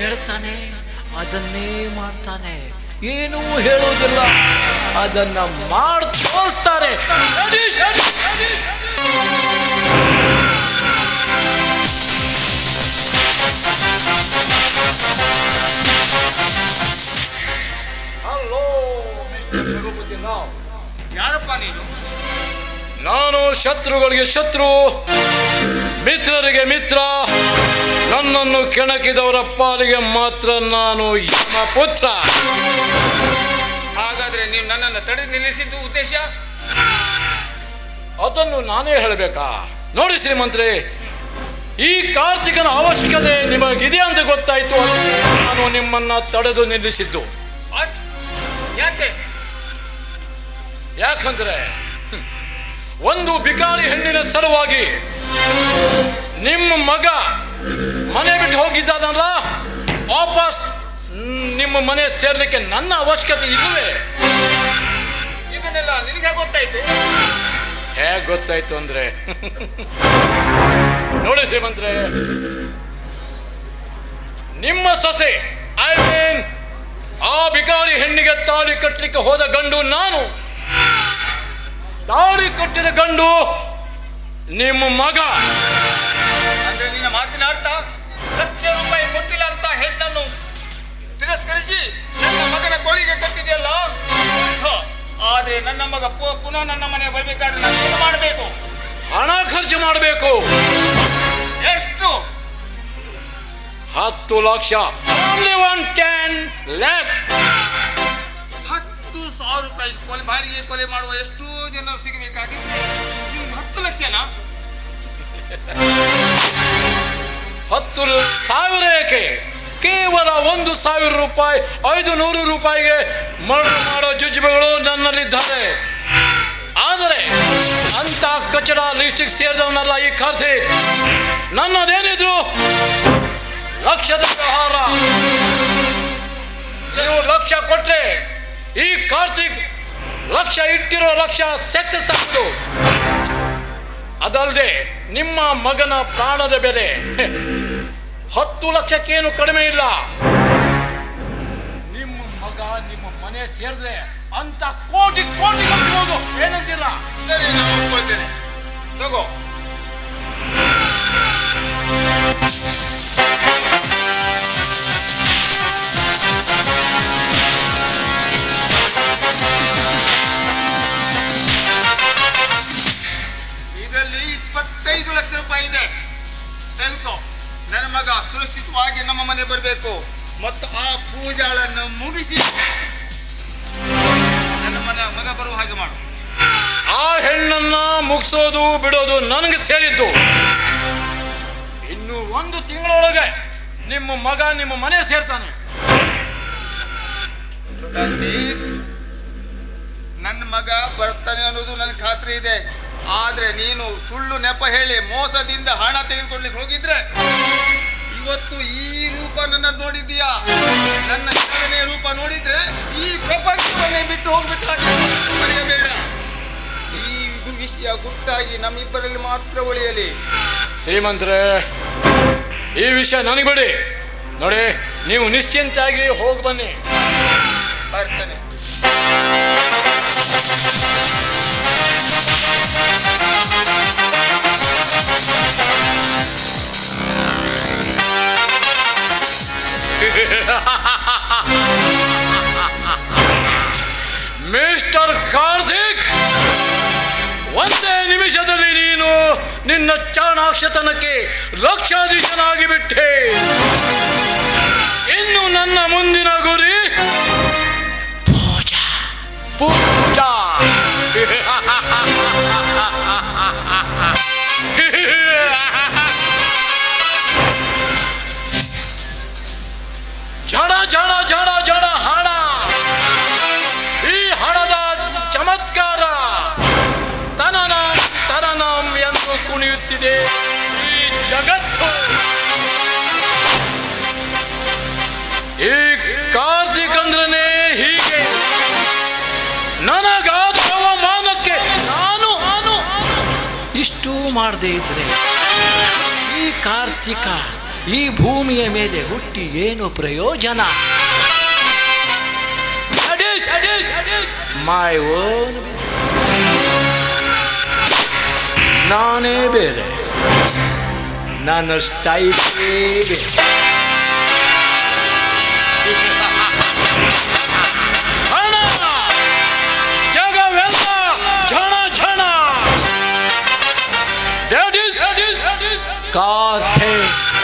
ಹೇಳ್ತಾನೆ? ಅದನ್ನೇ ಮಾಡ್ತಾನೆ. ಏನೂ ಹೇಳುವುದಿಲ್ಲ ಅದನ್ನ ಮಾಡಿ ತೋರಿಸ್ತಾರೆ ಯಾರಪ್ಪ ನೀನು? ನಾನು ಶತ್ರುಗಳಿಗೆ ಶತ್ರು ಮಿತ್ರರಿಗೆ ಮಿತ್ರ. ನನ್ನನ್ನು ಕೆಣಕಿದವರ ಪಾಲಿಗೆ ಮಾತ್ರ ನಾನು ಯಮ ಪುತ್ರ ಹಾಗಾದ್ರೆ ನೀವು ನನ್ನನ್ನು ತಡೆದು ನಿಲ್ಲಿಸಿದ್ದು ಉದ್ದೇಶ? ಅದನ್ನು ನಾನೇ ಹೇಳಬೇಕಾ? ನೋಡಿ ಶ್ರೀಮಂತ್ರಿ ಈ ಕಾರ್ತಿಕನ ಅವಶ್ಯಕತೆ ನಿಮಗಿದೆ ಅಂತ ಗೊತ್ತಾಯ್ತು ನಾನು ನಿಮ್ಮನ್ನ ತಡೆದು ನಿಲ್ಲಿಸಿದ್ದು. ಯಾಕೆ? ಯಾಕಂದ್ರೆ ಒಂದು ಬಿಕಾರಿ ಹೆಣ್ಣಿನ ಸಲುವಾಗಿ ನಿಮ್ಮ ಮಗ ಮನೆ ಬಿಟ್ಟು ಹೋಗಿದ್ದಾನಲ್ಲ? ವಾಪಸ್ ನಿಮ್ಮ ಮನೆ ಸೇರ್ಲಿಕ್ಕೆ ನನ್ನ ಅವಶ್ಯಕತೆ ಇಲ್ಲವೇ? ಇದನ್ನೆಲ್ಲ ನಿನಗೆ ಗೊತ್ತಾಯ್ತು? ಹೇಗೆ ಗೊತ್ತಾಯ್ತು ಅಂದ್ರೆ? ನೋಡಿ ಶ್ರೀಮಂತ್ರೆ ನಿಮ್ಮ ಸೊಸೆ ಐ ಮೀನ್ ಆ ಬಿಕಾರಿ ಹೆಣ್ಣಿಗೆ ತಾಳಿ ಕಟ್ಟಲಿಕ್ಕೆ ಹೋದ ಗಂಡು ನಾನು. ತಾಳಿ ಕಟ್ಟಿದ ಗಂಡು ನಿಮ್ಮ ಮಗ. ಮಾಡಬೇಕು ಎಷ್ಟು? ಹತ್ತು lakh. Only one ten lakh ಹತ್ತು ಸಾವಿರ ರೂಪಾಯಿ ಕೊಲೆ ಬಾಡಿಗೆ ಕೊಲೆ ಮಾಡುವ ಎಷ್ಟೋ ಜನರು ಸಿಗಬೇಕಾಗಿದ್ರೆ ನಿಮ್ಗೆ ಹತ್ತು ಲಕ್ಷನಾ? ಹತ್ತು ಸಾವಿರ ಏಕೆ? ಕೇವಲ ಒಂದು ಸಾವಿರ ರೂಪಾಯಿ ಐದು ನೂರು ರೂಪಾಯಿಗೆ ಮರಳು ಮಾಡೋ ಜುಜುಬೆಗಳು ನನ್ನಲ್ಲಿದ್ದಾರೆ. ಆದರೆ ಅಂತ ಕಚಡ ಲಿಸ್ಟಿಗೆ ಸೇರಿದವನಲ್ಲ ಈ ಖರ್ಚಿ ನನ್ನದೇನಿದ್ರು ಲಕ್ಷದ ವ್ಯವಹಾರ. ನೀವು ಲಕ್ಷ ಕೊಟ್ರೆ ಈ ಕಾರ್ತಿಕ್ ಲಕ್ಷ ಇಟ್ಟಿರೋ ಲಕ್ಷ ಸಕ್ಸಸ್ ಆಗ್ತು ಅದಲ್ಲದೆ ನಿಮ್ಮ ಮಗನ ಪ್ರಾಣದ ಬೆಲೆ. ಹತ್ತು ಲಕ್ಷಕ್ಕೇನು ಕಡಿಮೆ ಇಲ್ಲ. ನಿಮ್ಮ ಮಗ ನಿಮ್ಮ ಮನೆ ಸೇರಿದ್ರೆ ಅಂತ ಕೋಟಿ ಕೋಟಿ ಕಳಿಸ್ಬೋದು ಏನಂತೀರ? ಸರಿ, ನಾನು ಒಪ್ಕೊಳ್ತೇನೆ. ತಗೋ. ಇದರಲ್ಲಿ ಇಪ್ಪತ್ತೈದು ಲಕ್ಷ ರೂಪಾಯಿ ಇದೆ. ತೆಗೆದುಕೋ ನನ್ನ ಮಗ ಸುರಕ್ಷಿತವಾಗಿ ನಮ್ಮ ಮನೆ ಬರಬೇಕು. ಮತ್ತು ಆ ಪೂಜಾಳನ್ನು ಮುಗಿಸಿ ಆ ಹೆಣ್ಣನ್ನ ಮುಗಿಸೋದು, ಬಿಡೋದು ನನಗೆ ಸೇರಿದ್ದು. ಇನ್ನು ಒಂದು ತಿಂಗಳೊಳಗೆ ನಿಮ್ಮ ಮಗ ನಿಮ್ಮ ಮನೆ ಸೇರ್ತಾನೆ. ನನ್ನ ಮಗ ಬರ್ತಾನೆ ಅನ್ನೋದು ನನ್ನ ಖಾತ್ರಿ ಇದೆ. ಆದ್ರೆ ನೀನು ಸುಳ್ಳು ನೆಪ ಹೇಳಿ ಮೋಸದಿಂದ ಹಣ ತೆಗೆದುಕೊಳ್ಳಿಕ್ಕೆ ಹೋಗಿದ್ರೆ ಇವತ್ತು ಈ ರೂಪ ನನ್ನ ನೋಡಿದ್ದೀಯಾ? ಮಾತ್ರ ಉಳಿಯಲಿ. ಶ್ರೀಮಂತರೇ ಈ ವಿಷಯ ನನಗೆ ಬಿಡಿ. ನೋಡಿ ನೀವು ನಿಶ್ಚಿಂತಾಗಿ ಹೋಗಿ ಬನ್ನಿ. ಬರ್ತೇನೆ. ಮಿಸ್ಟರ್ ಕಾರ್ತಿಕ್ ಒಂದೇ ನಿನ್ನ ಚಾಣಾಕ್ಷತನಕ್ಕೆ ಲಕ್ಷಾಧೀಶನಾಗಿ ಬಿಟ್ಟೆ. ಇನ್ನು ನನ್ನ ಮುಂದಿನ ಗುರಿ ಪೂಜಾ. ಪೂಜಾ. ನನಗಾದ ಅವಮಾನಕ್ಕೆ ನಾನು ಇಷ್ಟು ಮಾಡದೇ ಇದ್ರೆ ಈ ಕಾರ್ತಿಕ ಈ ಭೂಮಿಯ ಮೇಲೆ ಹುಟ್ಟಿ ಏನು ಪ್ರಯೋಜನ? ಮೈ ನಾನೇ ಬೇರೆ. ನನ್ನ ಸ್ಟೈಲೇ ಬೇರೆ. That is, that is, that is. God takes.